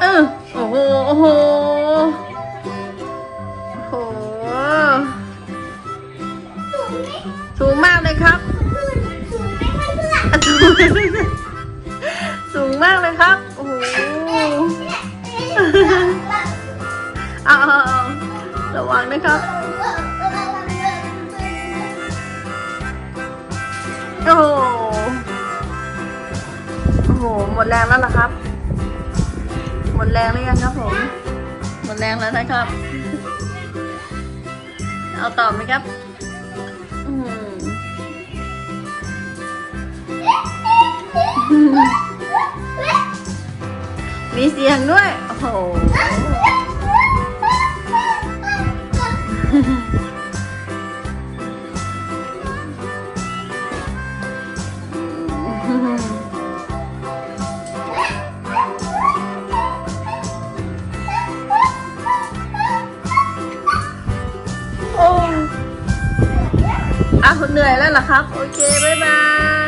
เออโอ้โหโอ้โหโอ้โหสูงมากเลยครับ สูงสูงมากเลยครับ โอ้โหเอาเอาเอาระวังนะครับ โอ้โห โอ้โห หมดแรงแล้วเหรอครับหม ดแรงหรือยังครับผม หมดแรงแล้วนะครับ เอาต่อไหมครับมมีเสียงด้วย โอ้โห เหนื่อยแล้วเหรอครับ โอเค บ๊ายบาย